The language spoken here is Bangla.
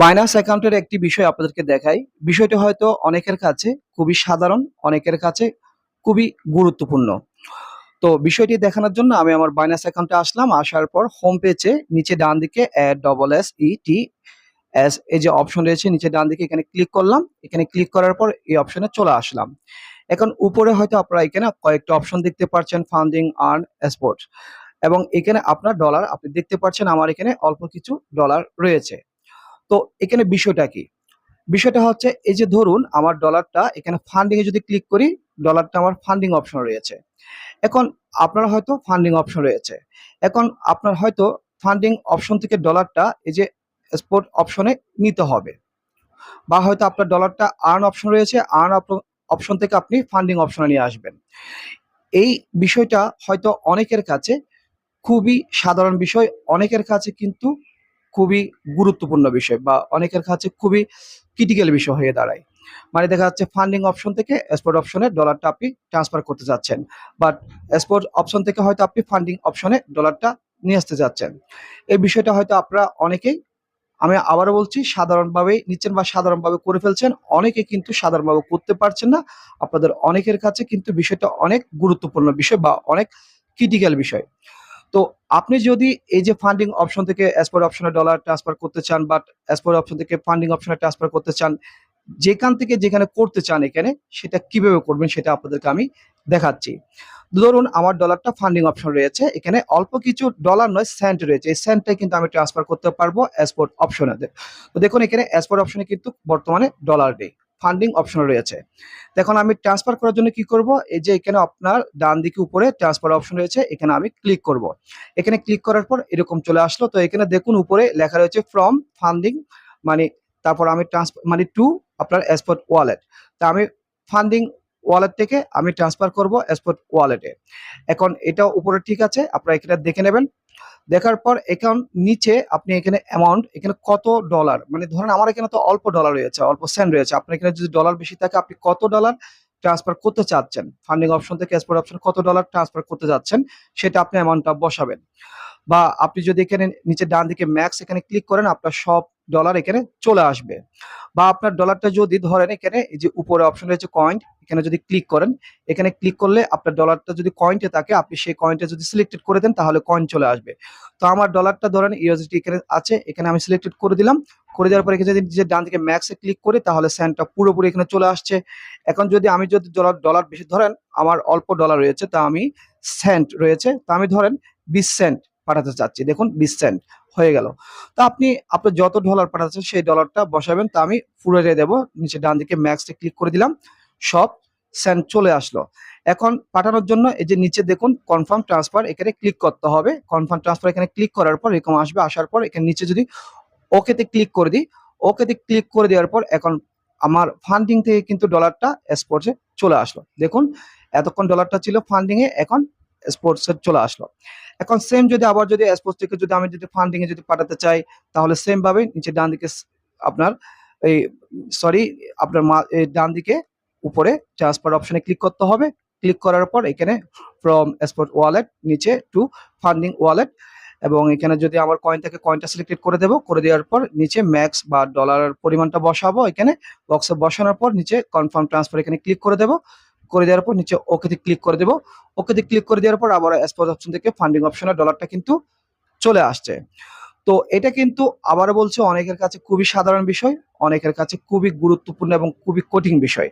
বাইনান্স অ্যাকাউন্টের একটি বিষয় আপনাদেরকে দেখাই। বিষয়টি হয়তো অনেকের কাছে খুবই সাধারণ, অনেকের কাছে খুবই গুরুত্বপূর্ণ। তো বিষয়টি দেখানোর জন্য আমি আমার বাইনান্স অ্যাকাউন্টে আসলাম, আসার পর হোম পেজে নিচে ডান দিকে double S E T S এই যে অপশন রয়েছে, নিচে ডান দিকে এখানে ক্লিক করলাম। এখানে ক্লিক করার পর এই অপশনে চলে আসলাম। এখন উপরে হয়তো আপনারা এখানে কয়েকটা অপশন দেখতে পাচ্ছেন ফান্ডিং আর্ন স্পোর্ট এবং এখানে আপনার ডলার আপনি দেখতে পাচ্ছেন, আমার এখানে অল্প কিছু ডলার রয়েছে। তো এখানে বিষয়টা কি? বিষয়টা হচ্ছে এই যে ধরুন আমার ডলারটা এখানে ফান্ডিং এ যদি ক্লিক করি ডলারটা আমার ফান্ডিং অপশন রয়েছে। এখন আপনার হয়তো ফান্ডিং অপশন রয়েছে। এখন আপনার হয়তো ফান্ডিং অপশন থেকে ডলারটা এই যে স্পোর্ট অপশনে নিতে হবে। বা হয়তো আপনার ডলারটা আর্ন অপশন রয়েছে আর্ন অপশন থেকে আপনি ফান্ডিং অপশনে নিয়ে আসবেন। এই বিষয়টা হয়তো অনেকের কাছে খুবই সাধারণ বিষয়, অনেকের কাছে কিন্তু খুবই গুরুত্বপূর্ণ বিষয় বা অনেকের কাছে খুবই ক্রিটিক্যাল বিষয় হয়ে দাঁড়ায়। মানে দেখা যাচ্ছে ফান্ডিং অপশন থেকে এক্সপোর্ট অপশনে ডলারটা আপনি ট্রান্সফার করতে যাচ্ছেন। বাট এক্সপোর্ট অপশন থেকে হয়তো আপনি ফান্ডিং অপশনে ডলারটা নিয়ে আসতে যাচ্ছেন। এই বিষয়টা হয়তো আপনারা অনেকেই, আমি আবারও বলছি সাধারণভাবে নিচ্ছেন বা সাধারণভাবে করে ফেলছেন। অনেকে কিন্তু সাধারণভাবে করতে পারছেন না। আপনাদের অনেকের কাছে কিন্তু বিষয়টা অনেক গুরুত্বপূর্ণ বিষয় বা অনেক ক্রিটিক্যাল বিষয়। তো আপনি যদি এই যে ফান্ডিং অপশন থেকে এসপোর্ট অপশনে ডলার ট্রান্সফার করতে চান বা এসপোর্ট অপশন থেকে ফান্ডিং অপশনে ট্রান্সফার করতে চান, যেখান থেকে যেখানে করতে চান এখানে, সেটা কীভাবে করবেন সেটা আপনাদেরকে আমি দেখাচ্ছি। ধরুন আমার ডলারটা ফান্ডিং অপশন রয়েছে, এখানে অল্প কিছু ডলার নয় সেন্ট রয়েছে। এই সেন্টটাই কিন্তু আমি ট্রান্সফার করতে পারব এসপোর্ট অপশনে তো। দেখুন এখানে এসপোর্ট অপশনে কিন্তু বর্তমানে ডলার নেই। ফান্ডিং অপশন রয়েছে। এখন আমি ট্রান্সফার করার জন্য কি করব? এই যে এখানে আপনার ডান দিকে উপরে ট্রান্সফার অপশন রয়েছে, এখানে আমি ক্লিক করব। এখানে ক্লিক করার পর এরকম চলে আসলো। তো এখানে দেখুন, উপরে লেখা রয়েছে ফ্রম ফান্ডিং মানে তারপর আমি ট্রান্সফার মানে টু আপনার এসপোর্ট ওয়ালেট তা আমি ফান্ডিং ওয়ালেট থেকে আমি ট্রান্সফার করব এসপোর্ট ওয়ালেটে এখন এটা উপরে ঠিক আছে, আপনারা এখানে দেখে নেবেন। দেখার পর এখন নিচে আপনি এখানে অ্যামাউন্ট এখানে কত ডলার মানে ধরেন আমার এখানে তো অল্প ডলার রয়েছে, অল্প সেন্ট রয়েছে। আপনার এখানে যদি ডলার বেশি থাকে, আপনি কত ডলার ট্রান্সফার করতে চাচ্ছেন? ফান্ডিং অপশন থেকে এক্সপোর্ট অপশন কত ডলার ট্রান্সফার করতে চাচ্ছেন? সেটা আপনি অ্যামাউন্টটা বসাবেন। বা আপনি যদি এখানে নিচে ডান দিকে ম্যাক্স এখানে ক্লিক করেন, আপনার সব ডলার এখানে চলে আসবে। বা আপনার ডলারটা যদি ধরেন এখানে, এই যে উপরে অপশন রয়েছে কয়েন্ট এখানে যদি ক্লিক করেন, এখানে ক্লিক করলে আপনার ডলারটা যদি কয়েন্টে থাকে, আপনি সেই কয়েন্টে যদি সিলেক্টেড করে দেন, তাহলে কয়েন চলে আসবে। তো আমার ডলারটা ধরেন ইউএসডি এখানে আছে, এখানে আমি সিলেক্টেড করে দিলাম। করে দেওয়ার পর এখানে যদি যে ডান দিকে ম্যাক্সে ক্লিক করি, তাহলে স্যান্ডটা পুরোপুরি এখানে চলে আসছে। এখন যদি আমি যদি ডলার ডলার বেশি ধরেন, আমার অল্প ডলার রয়েছে, তা আমি সেন্ট রয়েছে। তা আমি ধরেন বিশ সেন্ট পাঠাতে চাচ্ছি। দেখুন, বিশ সেন্ট হয়ে গেল। তা আপনি আপনার যত ডলার পাঠাচ্ছেন, সেই ডলারটা বসাবেন। তা আমি ফুরে দেবো। নিচে ডান দিকে ম্যাক্সে ক্লিক করে দিলাম। সব সেন্ট চলে আসলো। এখন পাঠানোর জন্য এই যে নিচে দেখুন কনফার্ম ট্রান্সফার এখানে ক্লিক করতে হবে। কনফার্ম ট্রান্সফার এখানে ক্লিক করার পর, এরকম আসবে, আসার পর, এখানে নিচে যদি ওকেতে ক্লিক করে দিই ওকেতে ক্লিক করে দেওয়ার পর, এখন আমার ফান্ডিং থেকে কিন্তু ডলারটা স্পোর্টসে চলে আসলো। দেখুন, এতক্ষণ ডলারটা ছিল ফান্ডিংয়ে এখন স্পোর্টসে চলে আসলো। এখন সেম যদি আবার যদি স্পোর্টস থেকে যদি আমি যদি ফান্ডিং এ যদি পাঠাতে চাই, তাহলে সেম ভাবে নিচে ডান দিকে আপনার এই সরি আপনার ডান দিকে উপরে ট্রান্সফার অপশনে ক্লিক করতে হবে। ক্লিক করার পর এখানে ফ্রম স্পোর্ট ওয়ালেট নিচে টু ফান্ডিং ওয়ালেট এবং এখানে যদি আমার কয়েন থেকে কয়েনটা সিলেক্টেড করে দেবো, করে দেওয়ার পর নিচে ম্যাক্স বা ডলারের পরিমাণটা বসাবো। এখানে বক্সে বসানোর পর নিচে কনফার্ম ট্রান্সফার এখানে ক্লিক করে দেবো। করে দেওয়ার পর নিচে ওকেতে ক্লিক করে দেবো। ওকেতে ক্লিক করে দেওয়ার পর আবার এসপোজ অপশন থেকে ফান্ডিং অপশনে ডলারটা কিন্তু চলে আসছে। তো এটা কিন্তু আবার বলছে, অনেকের কাছে খুবই সাধারণ বিষয়, অনেকের কাছে খুবই গুরুত্বপূর্ণ এবং খুবই কঠিন বিষয়।